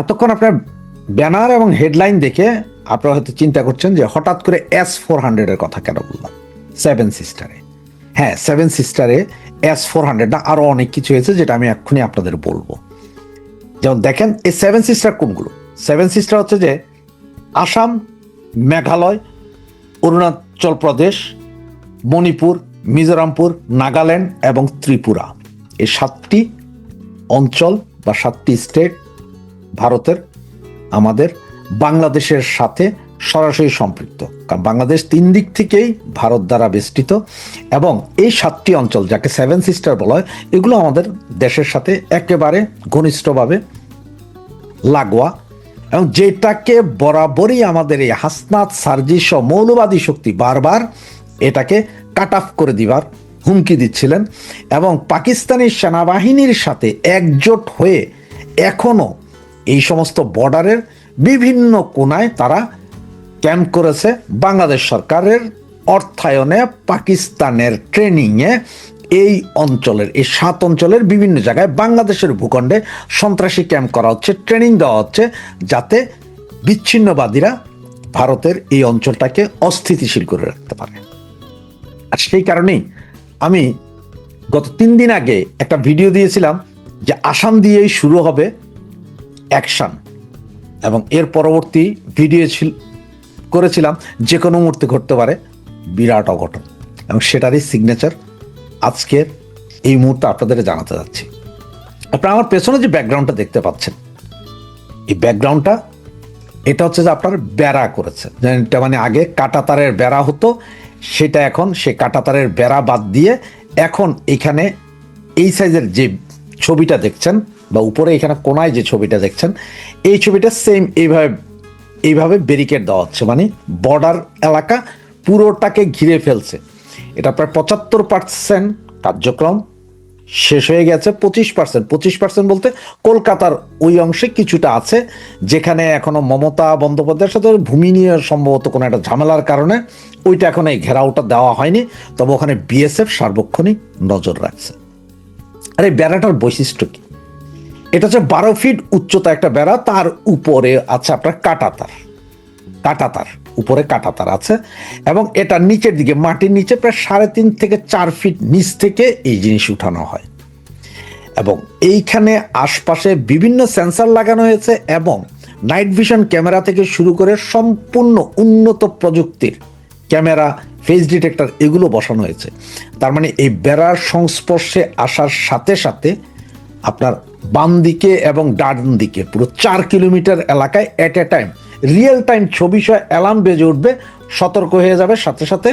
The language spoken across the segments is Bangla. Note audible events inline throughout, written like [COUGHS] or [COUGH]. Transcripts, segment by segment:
এতক্ষণ আপনার ব্যানার এবং হেডলাইন দেখে আপনারা হয়তো চিন্তা করছেন যে হঠাৎ করে এস ফোর হান্ড্রেডের কথা কেন বললাম? সেভেন সিস্টারে হ্যাঁ সেভেন সিস্টারে এস ফোর হান্ড্রেড না আরও অনেক কিছু হয়েছে যেটা আমি এক্ষুনি আপনাদের বলব। যেমন দেখেন, এই সেভেন সিস্টার কোনগুলো? সেভেন সিস্টার হচ্ছে যে আসাম, মেঘালয়, অরুণাচল প্রদেশ, মণিপুর, মিজোরামপুর, নাগাল্যান্ড এবং ত্রিপুরা। এই সাতটি অঞ্চল বা সাতটি স্টেট ভারতের, আমাদের বাংলাদেশের সাথে সরাসরি সম্পৃক্ত। কারণ বাংলাদেশ তিন দিক থেকেই ভারত দ্বারা বেষ্টিত এবং এই সাতটি অঞ্চল যাকে সেভেন সিস্টার বলা হয়, এগুলো আমাদের দেশের সাথে একেবারে ঘনিষ্ঠভাবে লাগোয়া এবং যেটাকে বরাবরই আমাদের এই হাসনাত, সার্জিস মৌলবাদী শক্তি বারবার এটাকে কাট অফ করে দিবার হুমকি দিচ্ছিলেন এবং পাকিস্তানি সেনাবাহিনীর সাথে একজোট হয়ে এখনও এই সমস্ত বর্ডারের বিভিন্ন কোনায় তারা ক্যাম্প করেছে। বাংলাদেশ সরকারের অর্থায়নে পাকিস্তানের ট্রেনিংয়ে এই অঞ্চলের, এই সাত অঞ্চলের বিভিন্ন জায়গায় বাংলাদেশের ভূখণ্ডে সন্ত্রাসী ক্যাম্প করা হচ্ছে, ট্রেনিং দেওয়া হচ্ছে যাতে বিচ্ছিন্নবাদীরা ভারতের এই অঞ্চলটাকে অস্থিতিশীল করে রাখতে পারে। আর সেই কারণেই আমি গত তিন দিন আগে একটা ভিডিও দিয়েছিলাম যে আসাম দিয়েই শুরু হবে অ্যাকশন। এবং এর পরবর্তী ভিডিও ছিল, করেছিলাম, যে কোনো মুহূর্তে ঘটতে পারে, বিরাট অঘটন। এবং সেটারই সিগনেচার আজকের এই মুহূর্তে আপনাদের জানাতে যাচ্ছি। আপনারা আমার পেছনে যে ব্যাকগ্রাউন্ডটা দেখতে পাচ্ছেন, এই ব্যাকগ্রাউন্ডটা এটা হচ্ছে যে আপনার বেড়া করেছে। যেটা মানে আগে কাটাতারের বেড়া হতো, সেটা এখন সে কাটাতারের বেড়া বাদ দিয়ে এখন এখানে এই সাইজের যে ছবিটা দেখছেন বা উপরে এখানে কোনায় যে ছবিটা দেখছেন, এই ছবিটা সেম এইভাবে এইভাবে ব্যারিকেড দেওয়া হচ্ছে। মানে বর্ডার এলাকা পুরোটাকে ঘিরে ফেলছে। এটা প্রায় পঁচাত্তর পার্সেন্ট কার্যক্রম শেষ হয়ে গেছে, পঁচিশ পার্সেন্ট পঁচিশ পার্সেন্ট বলতে কলকাতার ওই অংশে কিছুটা আছে, যেখানে এখনও মমতা বন্দ্যোপাধ্যায়ের সাথে ভূমি নিয়ে সম্ভবত কোনো একটা ঝামেলার কারণে ওইটা এখন এই ঘেরাওটা দেওয়া হয়নি। তবে ওখানে বিএসএফ সার্বক্ষণিক নজর রাখছে। আর এই বেড়াটার বৈশিষ্ট্য কি? এটা হচ্ছে বারো ফিট উচ্চতা একটা বেড়া, তার উপরে আছে আপনার কাটাতার। কাটাতার, উপরে কাটাতার আছে। এবং এটা নিচের দিকে, মাটির নিচে প্রায় সাড়ে তিন থেকে চার ফিট নিচ থেকে এই জিনিস উঠানো হয়। এবং এইখানে আশপাশে বিভিন্ন সেন্সার লাগানো হয়েছে এবং নাইট ভিশন ক্যামেরা থেকে শুরু করে সম্পূর্ণ উন্নত প্রযুক্তির ক্যামেরা, ফেস ডিটেক্টর এগুলো বসানো হয়েছে। তার মানে এই বেড়ার সংস্পর্শে আসার সাথে সাথে আপনার বাম দিকে এবং ডান দিকে, পুরো চার কিলোমিটার এলাকায় at a time real time ছবি সহ অ্যালার্ম বেজে উঠবে, সতর্ক হয়ে যাবে, সাথে সাথে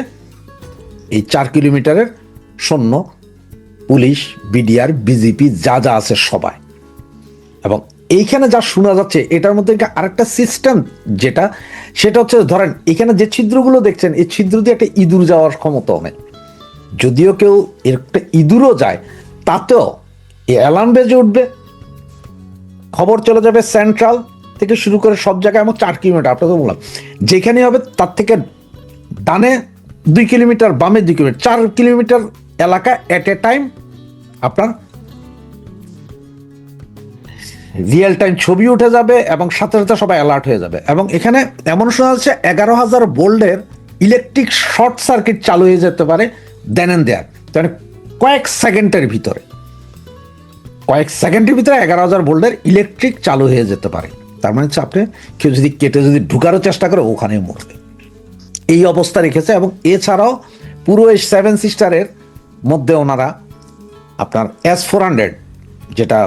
এই চার কিলোমিটারের সৈন্য, পুলিশ বিডিআর বিজেপি যা যা আছে সবাই। এবং এইখানে যা শোনা যাচ্ছে, এটার মধ্যে আরেকটা সিস্টেম যেটা, সেটা হচ্ছে ধরেন, এখানে যে ছিদ্রগুলো দেখছেন, এই ছিদ্র দিয়ে একটা ইঁদুর যাওয়ার ক্ষমতা অনেক যদিও কেউ একটা ইঁদুরও যায়, তাতেও এই অ্যালার্ম বেজে উঠবে। খবর চলে যাবে সেন্ট্রাল থেকে শুরু করে সব জায়গায় আমার চার কিলোমিটার, আপনাকে বললাম। যেখানে হবে, তার থেকে ডানে দুই কিলোমিটার, বামে দুই কিলোমিটার। চার কিলোমিটার এলাকা অ্যাট এ টাইম আপনার রিয়েল টাইম ছবি উঠে যাবে এবং সাথে সাথে সবাই অ্যালার্ট হয়ে যাবে। এবং এখানে এমন শোনা যাচ্ছে, এগারো হাজার বোল্ডের ইলেকট্রিক শর্ট সার্কিট চালু হয়ে যেতে পারে দেন এন্ড দেয়ার মানে কয়েক সেকেন্ডের ভিতরে। কয়েক সেকেন্ডের ভিতরে এগারো হাজার ভোল্টের ইলেকট্রিক চালু হয়ে যেতে পারে। তার মানে হচ্ছে আপনি কেউ যদি কেটে যদি ঢুকারও চেষ্টা করে ওখানে মরবে। এই অবস্থা রেখেছে এবং এছাড়াও পুরো এই সেভেন সিস্টারের মধ্যে ওনারা আপনার এস ফোর হান্ড্রেড যেটা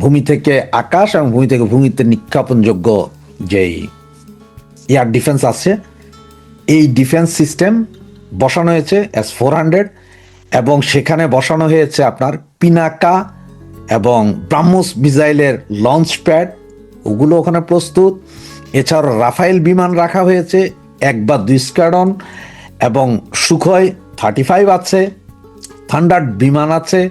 ভূমি থেকে আকাশ এবং ভূমি থেকে ভূমিতে নিক্ষেপণযোগ্য যেই এয়ার ডিফেন্স আছে, এই ডিফেন্স সিস্টেম বসানো হয়েছে এস ফোর হান্ড্রেড এবং সেখানে বসানো হয়েছে আপনার পিনাকা এবং ব্রাহ্মস মিসাইলের লঞ্চ প্যাড ওগুলো ওখানে প্রস্তুত। এছাড়াও রাফাইল বিমান রাখা হয়েছে, এক বা দুই স্কোয়াডন এবং সুখয় থার্টি ফাইভ আছে থান্ডার বিমান আছে,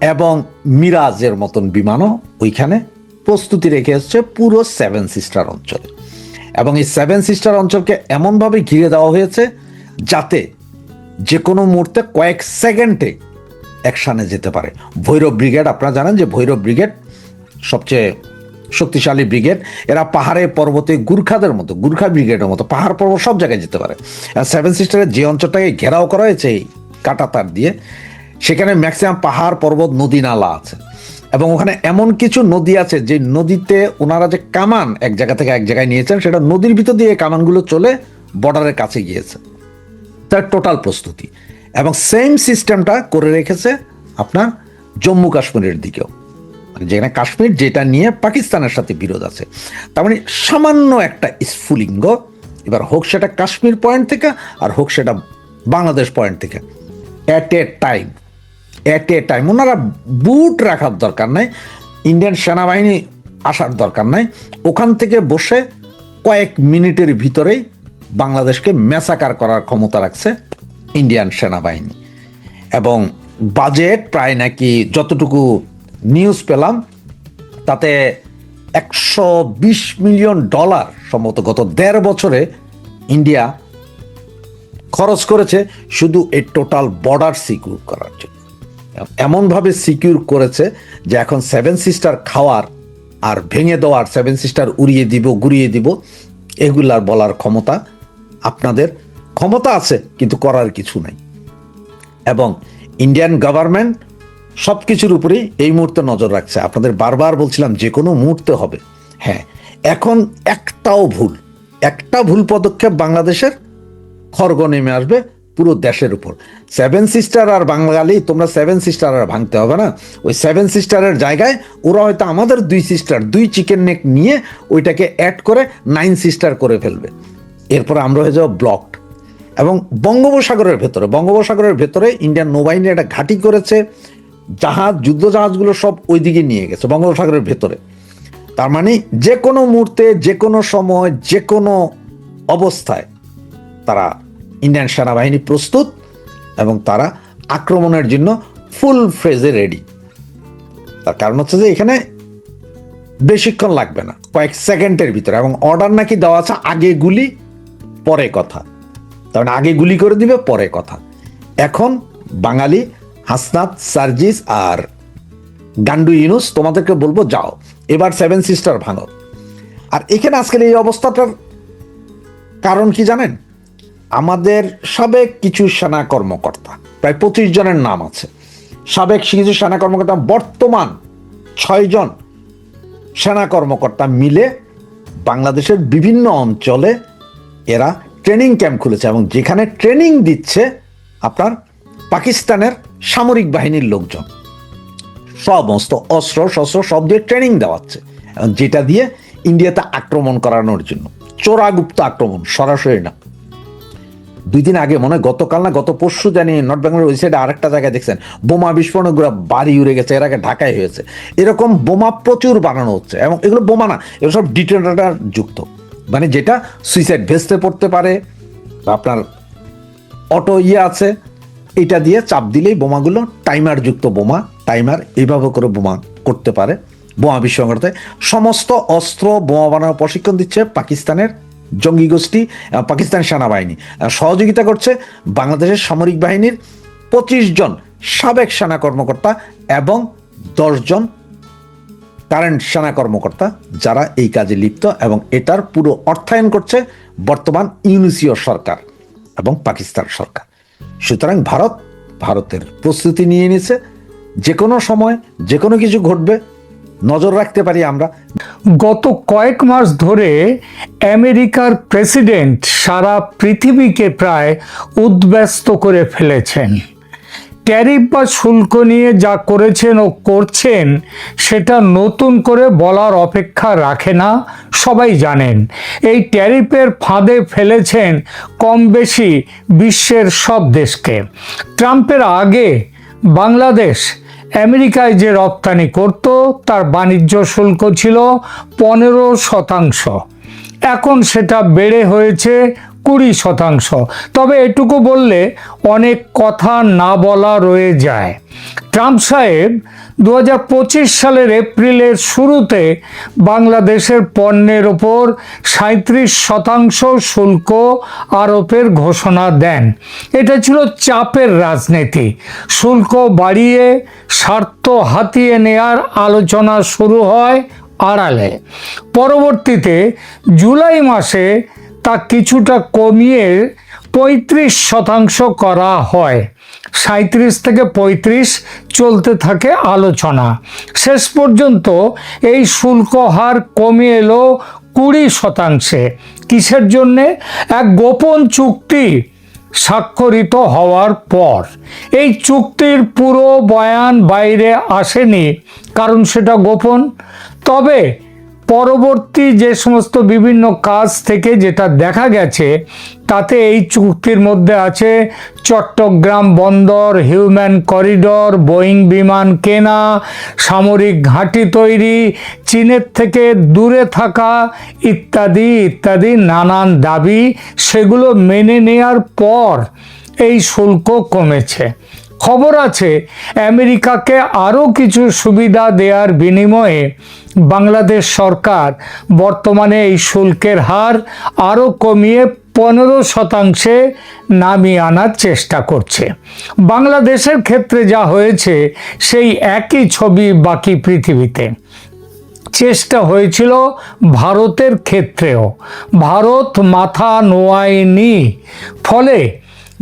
এবং মিরাজের মতন বিমানও ওইখানে প্রস্তুতি রেখে এসছে পুরো সেভেন সিস্টার অঞ্চলে। এবং এই সেভেন সিস্টার অঞ্চলকে এমনভাবে ঘিরে দেওয়া হয়েছে যাতে যে কোনো মুহূর্তে কয়েক সেকেন্ডে অ্যাকশানে যেতে পারে। ভৈরব ব্রিগেড, আপনারা জানেন যে ভৈরব ব্রিগেড সবচেয়ে শক্তিশালী ব্রিগেড। এরা পাহাড়ে পর্বতে গুর্খাদের মতো, গুর্খা ব্রিগেডের মতো, পাহাড় পর্বত সব জায়গায় যেতে পারে। আর সেভেন সিস্টারের যে অঞ্চলটাকে ঘেরাও করা হয়েছে এই কাটা তার দিয়ে, সেখানে ম্যাক্সিমাম পাহাড়, পর্বত, নদী, নালা আছে। এবং ওখানে এমন কিছু নদী আছে যে নদীতে ওনারা যে কামান এক জায়গা থেকে এক জায়গায় নিয়েছেন, সেটা নদীর ভিতর দিয়ে কামানগুলো চলে বর্ডারের কাছে গিয়েছে। তার টোটাল প্রস্তুতি। এবং সেম সিস্টেমটা করে রেখেছে আপনার জম্মু কাশ্মীরের দিকেও। মানে যেখানে কাশ্মীর যেটা নিয়ে পাকিস্তানের সাথে বিরোধ আছে। তার মানে সামান্য একটা স্ফুলিঙ্গ, এবার হোক সেটা কাশ্মীর পয়েন্ট থেকে আর হোক সেটা বাংলাদেশ পয়েন্ট থেকে। At a time at a time ওনারা বুট রাখার দরকার নাই ইন্ডিয়ান সেনাবাহিনী আসার দরকার নাই। ওখান থেকে বসে কয়েক মিনিটের ভিতরেই বাংলাদেশকে ম্যাসাকার করার ক্ষমতা রাখছে। ইন্ডিয়ান সেনাবাহিনী। এবং বাজেট প্রায় নাকি যতটুকু নিউজ পেলাম, তাতে একশো বিশ মিলিয়ন ডলার সম্ভবত গত দেড় বছরে ইন্ডিয়া খরচ করেছে শুধু এই টোটাল বর্ডার সিকিউর করার জন্য। এমনভাবে সিকিউর করেছে যে এখন সেভেন সিস্টার খাওয়ার আর ভেঙে দেওয়ার সেভেন সিস্টার উড়িয়ে দিব, গুড়িয়ে দিব, এগুলার বলার ক্ষমতা আপনাদের ক্ষমতা আছে, কিন্তু করার কিছু নাই। এবং ইন্ডিয়ান গভর্নমেন্ট সব কিছুর উপরেই এই মুহূর্তে নজর রাখছে। আপনাদের বারবার বলছিলাম, যে কোনো মুহূর্তে হবে। হ্যাঁ এখন একটাও ভুল, একটা ভুল পদক্ষেপ বাংলাদেশের খড়গ নেমে আসবে পুরো দেশের উপর। সেভেন সিস্টার আর বাঙালি, তোমরা সেভেন সিস্টার আর ভাঙতে হবে না। ওই সেভেন সিস্টারের জায়গায় ওরা হয়তো আমাদের দুই সিস্টার দুই চিকেন নেক নিয়ে ওইটাকে অ্যাড করে নাইন সিস্টার করে ফেলবে। এরপর আমরা হয়ে যাব ব্লকড এবং বঙ্গোপসাগরের ভেতরে বঙ্গোপসাগরের ভেতরে ইন্ডিয়ান নৌবাহিনী একটা ঘাঁটি করেছে, জাহাজ যুদ্ধ জাহাজগুলো সব ওইদিকে নিয়ে গেছে, বঙ্গোপসাগরের ভেতরে। তার মানে যে কোনো মুহূর্তে, যে কোনো সময়, যে কোনো অবস্থায় তারা ইন্ডিয়ান সেনাবাহিনী প্রস্তুত এবং তারা আক্রমণের জন্য ফুল ফ্রেজে রেডি তার কারণ হচ্ছে যে এখানে বেশিক্ষণ লাগবে না, কয়েক সেকেন্ডের ভিতরে এবং অর্ডার নাকি দেওয়া আছে আগে গুলি, পরে কথা। তার মানে আগে গুলি করে দিবে, পরে কথা। এখন বাঙালি হাসনাত, সার্জিস আর গান্ডু ইউনুস, তোমাদেরকে বলব যাও। এবার সেভেন সিস্টার ভাঙো। আর এখানে আজকের এই অবস্থাটার কারণ কি জানেন? আমাদের সাবেক কিছু সেনা কর্মকর্তা, প্রায় পঁচিশ জনের নাম আছে। সাবেক কিছু সেনা কর্মকর্তা, বর্তমান ছয়জন সেনা কর্মকর্তা মিলে বাংলাদেশের বিভিন্ন অঞ্চলে এরা ট্রেনিং ক্যাম্প খুলেছে এবং যেখানে ট্রেনিং দিচ্ছে আপনার পাকিস্তানের সামরিক বাহিনীর লোকজন। সমস্ত অস্ত্র শস্ত্র সব দিয়ে ট্রেনিং দেওয়াচ্ছে। এবং যেটা দিয়ে ইন্ডিয়াতে আক্রমণ করানোর জন্য, চোরাগুপ্ত আক্রমণ, সরাসরি না। দুই দিন আগে মনে গতকাল না, গত পরশু জানি নর্থ বেঙ্গলের ওই সাইডে আরেকটা জায়গায় দেখছেন, বোমা বিস্ফোরণ বিস্ফোরণগুলো বাড়ি উড়ে গেছে, এর আগে ঢাকায় হয়েছে। এরকম বোমা প্রচুর বানানো হচ্ছে এবং এগুলো বোমা না, এগুলো সব ডিটেনার যুক্ত। মানে যেটা সুইসাইড ভেস্টে পড়তে পারে আপনার অটো ইয়ে আছে, এটা দিয়ে চাপ দিলেই বোমাগুলো টাইমার যুক্ত বোমা, টাইমার এইভাবে করে বোমা করতে পারে, বোমা বিস্ফোরণ। সমস্ত অস্ত্র বোমা বানানোর প্রশিক্ষণ দিচ্ছে পাকিস্তানের জঙ্গি গোষ্ঠী পাকিস্তান সেনাবাহিনী। সহযোগিতা করছে বাংলাদেশের সামরিক বাহিনীর পঁচিশ জন সাবেক সেনা কর্মকর্তা এবং দশজন কারেন্ট সেনা কর্মকর্তা, যারা এই কাজে লিপ্ত এবং এটার পুরো অর্থায়ন করছে বর্তমান ইউনিসিও সরকার এবং পাকিস্তান সরকার। সুতরাং ভারত, ভারতের প্রস্তুতি নিয়ে নিয়েছে। যে কোনো সময় যে কোনো কিছু ঘটবে, নজর রাখতে পারি আমরা। গত কয়েক মাস ধরে আমেরিকার প্রেসিডেন্ট সারা পৃথিবীকে প্রায় উদ্ব্যস্ত করে ফেলেছেন। ট্যারিফ বা শুল্ক নিয়ে যা করেছেন ও করছেন, সেটা নতুন করে বলার অপেক্ষা রাখে না, সবাই জানেন। এই ট্যারিফের ফাঁদে ফেলেছেন কম বেশি বিশ্বের সব দেশকে। ট্রাম্পের আগে বাংলাদেশ আমেরিকায় যে রপ্তানি করত, তার বাণিজ্য শুল্ক ছিল পনেরো শতাংশ। এখন সেটা বেড়ে হয়েছে কুড়ি শতাংশ। তবে এটুকু বললে অনেক কথা না বলা রয়ে যায়। ট্রাম্প সাহেব দু হাজার পঁচিশ সালের এপ্রিলের শুরুতে বাংলাদেশের পণ্যের ওপর সাঁত্রিশ শতাংশ শুল্ক আরোপের ঘোষণা দেন। এটা ছিল চাপের রাজনীতি। শুল্ক বাড়িয়ে স্বার্থ হাতিয়ে নেয়ার আলোচনা শুরু হয় আড়ালে। পরবর্তীতে জুলাই মাসে তা কিছুটা কমিয়ে পঁয়ত্রিশ শতাংশ করা হয়। সাঁত্রিশ থেকে পঁয়ত্রিশ চলতে থাকে আলোচনা। শেষ পর্যন্ত এই শুল্ক হার কমে এলো কুড়ি শতাংশে। কিসের জন্যে? এক গোপন চুক্তি স্বাক্ষরিত হওয়ার পর। এই চুক্তির পুরো বয়ান বাইরে আসেনি, কারণ সেটা গোপন। তবে পরবর্তী যে সমস্ত বিভিন্ন কাজ থেকে যেটা দেখা গেছে, তাতে এই চুক্তির মধ্যে আছে চট্টগ্রাম বন্দর, হিউম্যান করিডর, বোয়িং বিমান কেনা, সামরিক ঘাঁটি তৈরি, চীনের থেকে দূরে থাকা ইত্যাদি ইত্যাদি নানান দাবি, সেগুলো মেনে নেয়ার পর এই শুল্ক কমেছে। খবর আছে, আমেরিকাকে আরও কিছু সুবিধা দেওয়ার বিনিময়ে বাংলাদেশ সরকার বর্তমানে এই শুল্কের হার আরও কমিয়ে পনেরো শতাংশে নামিয়ে আনার চেষ্টা করছে। বাংলাদেশের ক্ষেত্রে যা হয়েছে, সেই একই ছবি বাকি পৃথিবীতে। চেষ্টা হয়েছিল ভারতের ক্ষেত্রেও। ভারত মাথা নোয়ায়নি। ফলে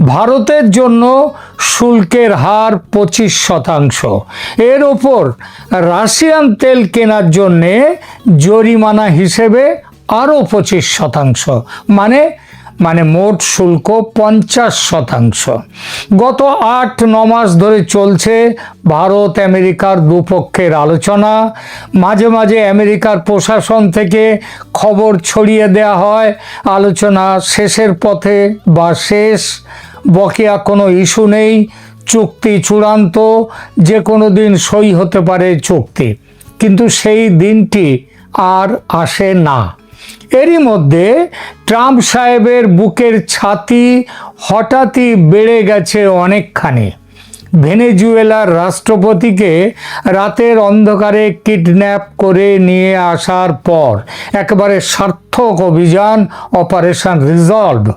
ভারতের জন্য শুল্কের হার পঁচিশ শতাংশ। এর ওপর রাশিয়ান তেল কেনার জন্যে জরিমানা হিসেবে আরও পঁচিশ শতাংশ। মানে মানে মোট শুল্ক পঞ্চাশ শতাংশ। গত আট, ন মাস ধরে চলছে ভারত আমেরিকার দুপক্ষের আলোচনা। মাঝে মাঝে আমেরিকার প্রশাসন থেকে খবর ছড়িয়ে দেওয়া হয়। আলোচনা শেষের পথে বা শেষ বকেয়া কোনো ইস্যু নেই, চুক্তি চূড়ান্ত, যে কোনো দিন সই হতে পারে চুক্তি। কিন্তু সেই দিনটি আর আসে না। এরই মধ্যে ট্রাম্প সাহেবের বুকের ছাতি হঠাৎই বেড়ে গেছে অনেকখানি। ভেনেজুয়েলার রাষ্ট্রপতিকে রাতের অন্ধকারে কিডন্যাপ করে নিয়ে আসার পর একেবারে সার্থক অভিযান, অপারেশন রিজলভ।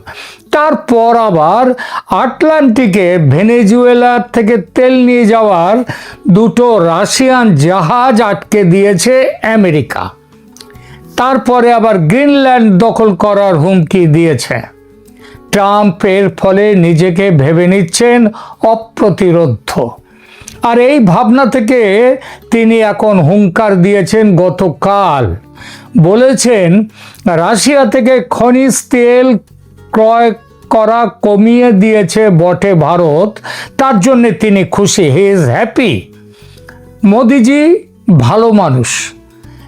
তারপর আবার আটলান্টিকে ভেনেজুয়েলার থেকে তেল নিয়ে যাওয়ার দুটো রাশিয়ান জাহাজ আটকে দিয়েছে আমেরিকা। তারপরে আবার গ্রিনল্যান্ড দখল করার হুমকি দিয়েছে। ট্রাম্প এর ফলে নিজেকে ভেবে নিচ্ছেন অপ্রতিরোধ্য আর এই ভাবনা থেকে তিনি এখন হুঙ্কার দিয়েছেন গতকাল। বলেছেন, রাশিয়া থেকে খনিজ তেল ক্রয় করা কমিয়ে দিয়েছে বটে ভারত, তার জন্য তিনি খুশি। He is happy. মোদিজি ভালো মানুষ।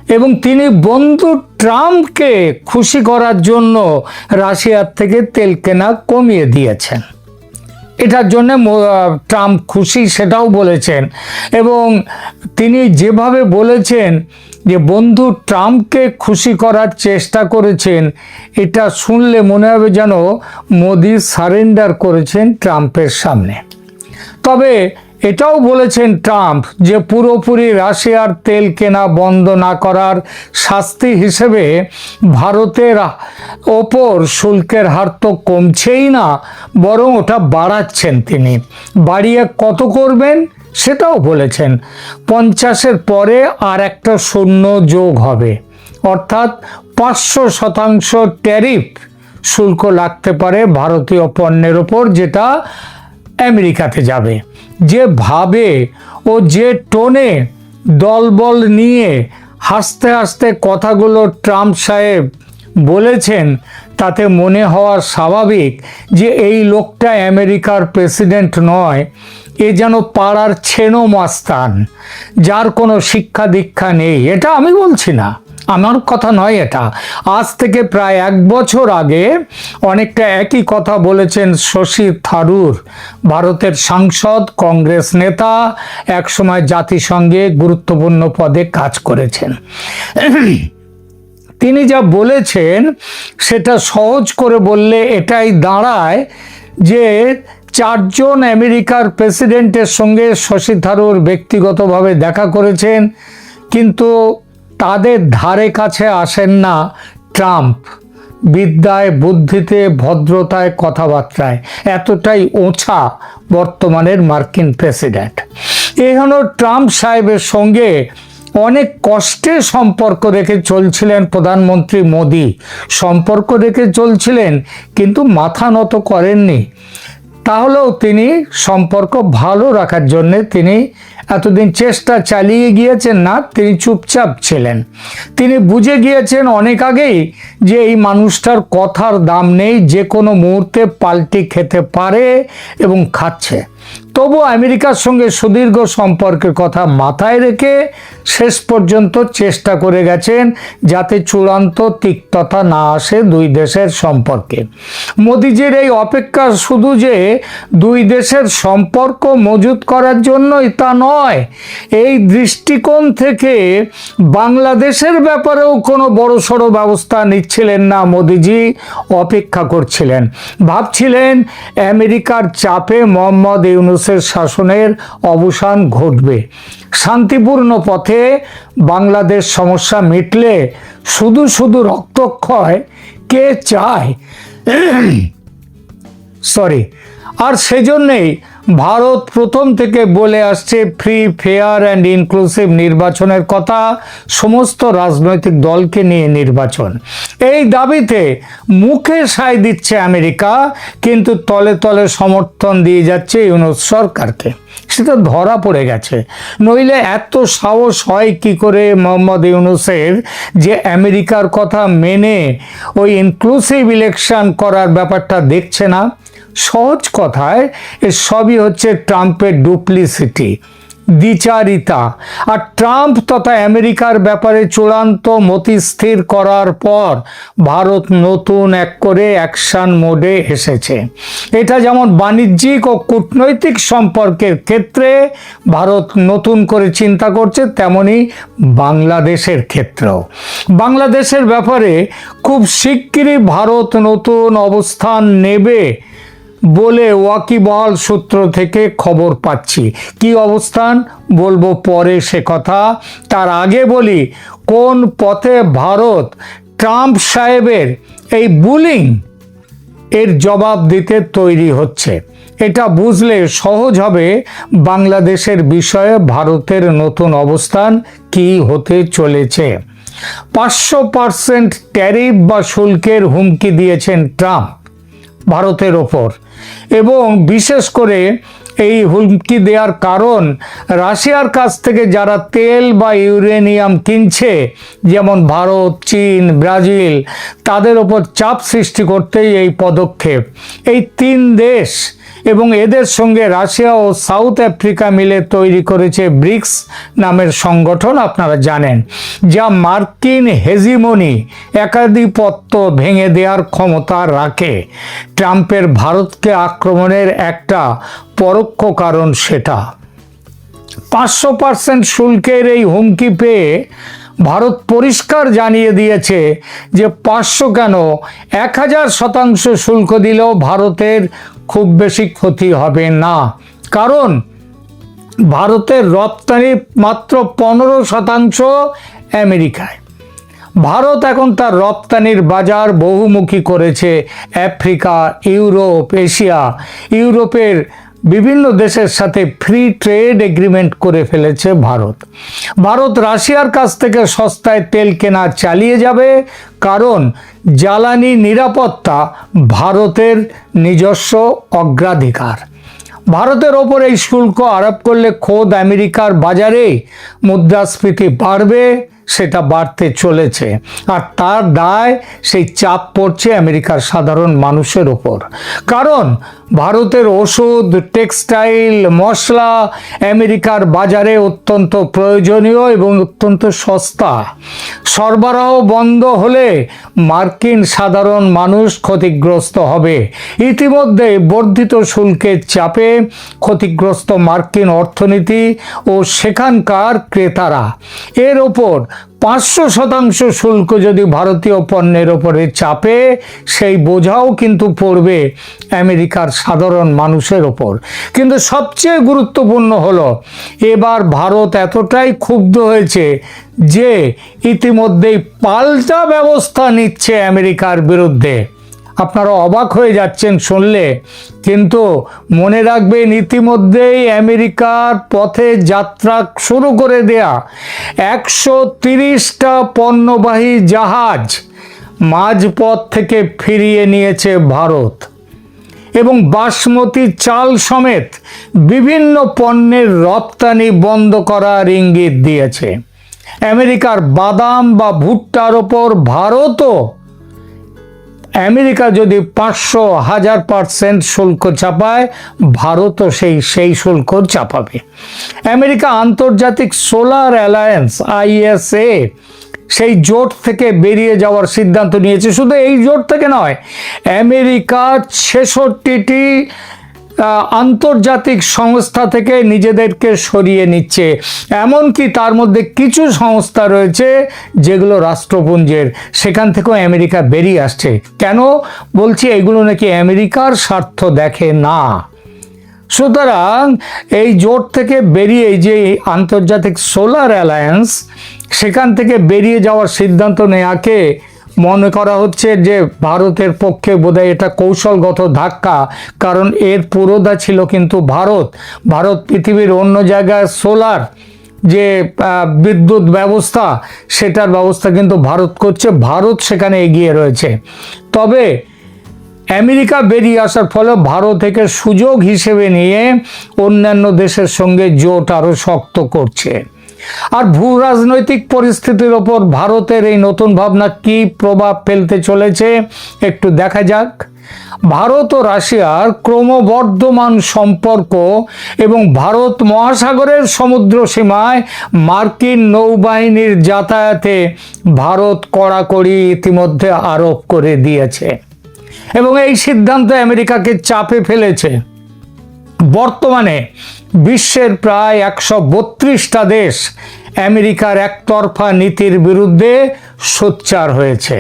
এবং তিনি বন্ধু ট্রাম্পকে খুশি করার জন্য রাশিয়ার থেকে তেল কেনা কমিয়ে দিয়েছেন। এটার জন্য ট্রাম্প খুশি সেটাও বলেছেন এবং তিনি যেভাবে বলেছেন যে বন্ধু ট্রাম্পকে খুশি করার চেষ্টা করেছেন, এটা শুনলে মনে হবে যেন মোদি সারেন্ডার করেছেন ট্রাম্পের সামনে। তবে এটাও বলেছেন ট্রাম্প যে পুরোপুরি রাশিয়ার তেল কেনা বন্ধ না করার শাস্তি হিসেবে ভারতের ওপর শুল্কের হার তো কমছেই না, বরং ওটা বাড়াচ্ছেন তিনি। বাড়িয়ে কত করবেন সেটাও বলেছেন। পঞ্চাশের পরে আর একটা শূন্য যোগ হবে। অর্থাৎ পাঁচশো শতাংশ ট্যারিফ শুল্ক লাগতে পারে ভারতীয় পণ্যের ওপর, যেটা আমেরিকাতে যাবে। যে ভাবে ও যে টোনে দলবল নিয়ে হাসতে হাসতে কথাগুলো ট্রাম্প সাহেব বলেছেন, তাতে মনে হওয়া স্বাভাবিক যে এই লোকটা আমেরিকার প্রেসিডেন্ট নয়, এ যেন পাড়ার ছেনো মাস্তান, যার কোনো শিক্ষা দীক্ষা নেই, এটা আমি বলছি না। আমার কথা নয় এটা। আজ থেকে প্রায় এক বছর আগে অনেকটা একই কথা বলেছেন শশী থারুর। ভারতের সাংসদ, কংগ্রেস নেতা একসময় জাতিসংঘে গুরুত্বপূর্ণ পদে কাজ করেছেন। তিনি যা বলেছেন সেটা সহজ করে বললে এটাই দাঁড়ায় যে চারজন আমেরিকার প্রেসিডেন্টের সঙ্গে শশী থারুর ব্যক্তিগতভাবে দেখা করেছেন, কিন্তু তাদের ধারে কাছে আসেন না ট্রাম্প। বিদ্যায়, বুদ্ধিতে, ভদ্রতায়, কথাবার্তায়। এতটাই ওছা বর্তমানের মার্কিন প্রেসিডেন্ট। এখানে ট্রাম্প সাহেবের সঙ্গে অনেক কষ্টে সম্পর্ক রেখে চলছিলেন প্রধানমন্ত্রী মোদি। সম্পর্ক রেখে চলছিলেন, কিন্তু মাথা নত করেননি। তাহলেও তিনি সম্পর্ক ভালো রাখার জন্যে তিনি এতদিন চেষ্টা চালিয়ে গিয়েছেন না, তিনি চুপচাপ ছিলেন। তিনি বুঝে গিয়েছেন অনেক আগেই যে এই মানুষটার কথার দাম নেই, যে কোনো মুহূর্তে পাল্টি খেতে পারে এবং খাচ্ছে। তবু আমেরিকার সঙ্গে সুদীর্ঘ সম্পর্কের কথা মাথায় রেখে শেষ পর্যন্ত চেষ্টা করে গেছেন যাতে চূড়ান্ত তিক্ততা না আসে দুই দেশের সম্পর্কে। মোদিজির এই অপেক্ষা শুধু যে দুই দেশের সম্পর্ক মজুত করার জন্যই তা নয়, এই দৃষ্টিকোণ থেকে বাংলাদেশের ব্যাপারেও কোনো বড়সড় ব্যবস্থা নিচ্ছিলেন না মোদিজি, অপেক্ষা করছিলেন। ভাবছিলেন আমেরিকার চাপে মোহাম্মদ ইউনুসের শাসনের অবসান ঘটবে। শান্তিপূর্ণ পথে বাংলাদেশ সমস্যা মিটলে শুধু শুধু রক্তক্ষয় কে চায়? [COUGHS] সরি আর সেজন্যেই ভারত প্রথম থেকে বলে আসছে ফ্রি ফেয়ার অ্যান্ড ইনক্লুসিভ নির্বাচনের কথা, সমস্ত রাজনৈতিক দলকে নিয়ে নির্বাচন। এই দাবিতে মুখে সায় দিচ্ছে আমেরিকা, কিন্তু তলে তলে সমর্থন দিয়ে যাচ্ছে ইউনুস সরকারকে। সেটা ধরা পড়ে গেছে। নইলে এত সাহস হয় কি করে মোহাম্মদ ইউনুসের যে আমেরিকার কথা মেনে ওই ইনক্লুসিভ ইলেকশন করার ব্যাপারটা দেখছে না? সহজ কথায়, এ সবই হচ্ছে ট্রাম্পের ডুপ্লিসিটি, দ্বিচারিতা। আর ট্রাম্প তথা আমেরিকার ব্যাপারে চূড়ান্ত মতি স্থির করার পর ভারত নতুন এক করে অ্যাকশন মোডে এসেছে। এটা যেমন বাণিজ্যিক ও কূটনৈতিক সম্পর্কের ক্ষেত্রে ভারত নতুন করে চিন্তা করছে, তেমনি বাংলাদেশের ক্ষেত্রেও। বাংলাদেশের ব্যাপারে খুব শিগগিরই ভারত নতুন অবস্থান নেবে বলে ওয়াকিবহাল সূত্র থেকে খবর পাচ্ছি। কি অবস্থান? বলব পরে সে কথা। তার আগে বলি, কোন পথে ভারত ট্রাম্প সাহেবের এই বুলিং এর জবাব দিতে তৈরি হচ্ছে? এটা বুঝলে সহজ হবে বাংলাদেশের বিষয়ে ভারতের নতুন অবস্থান কি হতে চলেছে। পাঁচশো পার্সেন্ট ট্যারিফ বা শুল্কের হুমকি দিয়েছেন ট্রাম্প, ভারতের ওপর। এবং বিশেষ করে এই হুমকি দেওয়ার কারণ রাশিয়ার কাছ থেকে যারা তেল বা ইউরেনিয়াম কিনছে, যেমন ভারত, চীন, ব্রাজিল, তাদের ওপর চাপ সৃষ্টি করতেই এই পদক্ষেপ। এই তিন দেশ এবং এদের সঙ্গে রাশিয়া ও সাউথ আফ্রিকা মিলে তৈরি করেছে ব্রিক্স নামের সংগঠন, আপনারা জানেন, যা মার্কিন হেজিমনি একাধিপত্য ভেঙে দেওয়ার ক্ষমতা রাখে। ট্রাম্পের ভারতকে আক্রমণের একটা পরোক্ষ কারণ সেটা। পাঁচশো পার্সেন্ট শুল্কের এই হুমকি পেয়ে ভারত পরিষ্কার জানিয়ে দিয়েছে যে পাঁচশো কেন এক হাজার শতাংশ শুল্ক দিলেও ভারতের খুব বেশি ক্ষতি হবে না। কারণ ভারতের রপ্তানি মাত্র পনেরো শতাংশ আমেরিকায়। ভারত এখন তার রপ্তানির বাজার বহুমুখী করেছে আফ্রিকা, ইউরোপ, এশিয়া। ইউরোপের বিভিন্ন দেশের সাথে ফ্রি ট্রেড এগ্রিমেন্ট করে ফেলেছে ভারত। ভারত রাশিয়ার কাছ থেকে সস্তায় তেল কেনা চালিয়ে যাবে, কারণ জ্বালানি নিরাপত্তা ভারতের নিজস্ব অগ্রাধিকার। ভারতের ওপর এই শুল্ক আরোপ করলে খোদ আমেরিকার বাজারে মুদ্রাস্ফীতি বাড়বে, সেটা বাড়তে চলেছে। আর তার দায়, সেই চাপ পড়ছে আমেরিকার সাধারণ মানুষের ওপর। কারণ ভারতের ওষুধ, টেক্সটাইল, মশলা আমেরিকার বাজারে অত্যন্ত প্রয়োজনীয় এবং অত্যন্ত সস্তা। সরবরাহ বন্ধ হলে মার্কিন সাধারণ মানুষ ক্ষতিগ্রস্ত হবে। ইতিমধ্যে বর্ধিত শুল্কের চাপে ক্ষতিগ্রস্ত মার্কিন অর্থনীতি ও সেখানকার ক্রেতারা। এর ওপর পাঁচশো শতাংশ শুল্ক যদি ভারতীয় পণ্যের ওপরে চাপে, সেই বোঝাও কিন্তু পড়বে আমেরিকার সাধারণ মানুষের ওপর। কিন্তু সবচেয়ে গুরুত্বপূর্ণ হলো, এবার ভারত এতটাই ক্ষুব্ধ হয়েছে যে ইতিমধ্যেই পাল্টা ব্যবস্থা নিচ্ছে আমেরিকার বিরুদ্ধে। আপনারা অবাক হয়ে যাচ্ছেন শুনলে। কিন্তু মনে রাখবেন, ইতিমধ্যেই আমেরিকার পথে যাত্রা শুরু করে দেয়া একশো তিরিশটা পণ্যবাহী জাহাজ মাঝপথ থেকে ফিরিয়ে নিয়েছে ভারত। এবং বাসমতি চাল সমেত বিভিন্ন পণ্যের রপ্তানি বন্ধ করার ইঙ্গিত দিয়েছে। আমেরিকার বাদাম বা ভুট্টার ওপর ভারতও আমেরিকা যদি পাঁচশো হাজার পার্সেন্ট শুল্ক চাপায়, ভারতও সেই সেই শুল্ক চাপাবে। আমেরিকা আন্তর্জাতিক সোলার অ্যালায়েন্স আইএসএ সেই জোট থেকে বেরিয়ে যাওয়ার সিদ্ধান্ত নিয়েছে। শুধু এই জোট থেকে নয়, আমেরিকা ছেষট্টিটি আন্তর্জাতিক সংস্থা থেকে নিজেদেরকে সরিয়ে নিচ্ছে। এমনকি তার মধ্যে কিছু সংস্থা রয়েছে যেগুলো রাষ্ট্রপুঞ্জের। সেখান থেকেও আমেরিকা বেরিয়ে আসছে। কেন? বলছি এগুলো নাকি আমেরিকার স্বার্থ দেখে না। সুতরাং এই জোট থেকে বেরিয়ে যে আন্তর্জাতিক সোলার অ্যালায়েন্স, সেখান থেকে বেরিয়ে যাওয়ার সিদ্ধান্ত নেওয়াকে মনে করা হচ্ছে যে ভারতের পক্ষে বোধহয় এটা কৌশলগত ধাক্কা, কারণ এর পুরোদা ছিল কিন্তু ভারত। ভারত পৃথিবীর অন্য জায়গায় সোলার যে বিদ্যুৎ ব্যবস্থা, সেটার ব্যবস্থা কিন্তু ভারত করছে। ভারত সেখানে এগিয়ে রয়েছে। তবে আমেরিকা বেরিয়ে আসার ফলে ভারত থেকে সুযোগ হিসেবে নিয়ে অন্যান্য দেশের সঙ্গে জোট আরও শক্ত করছে। আর ভূ রাজনৈতিক পরিস্থিতির ওপর ভারতের এই নতুন ভাবনা কি প্রভাব ফেলতে চলেছে একটু দেখা যাক। ভারত ও রাশিয়ার ক্রমবর্ধমান সম্পর্ক এবং ভারত মহাসাগরের সমুদ্র সীমায় মার্কিন নৌবাহিনীর যাতায়াতে ভারত কড়াকড়ি ইতিমধ্যে আরোপ করে দিয়েছে এবং এই সিদ্ধান্ত আমেরিকাকে চাপে ফেলেছে। বর্তমানে বিশ্বের প্রায় একশো বত্রিশটা দেশ আমেরিকার একতরফা নীতির বিরুদ্ধে সোচ্চার হয়েছে।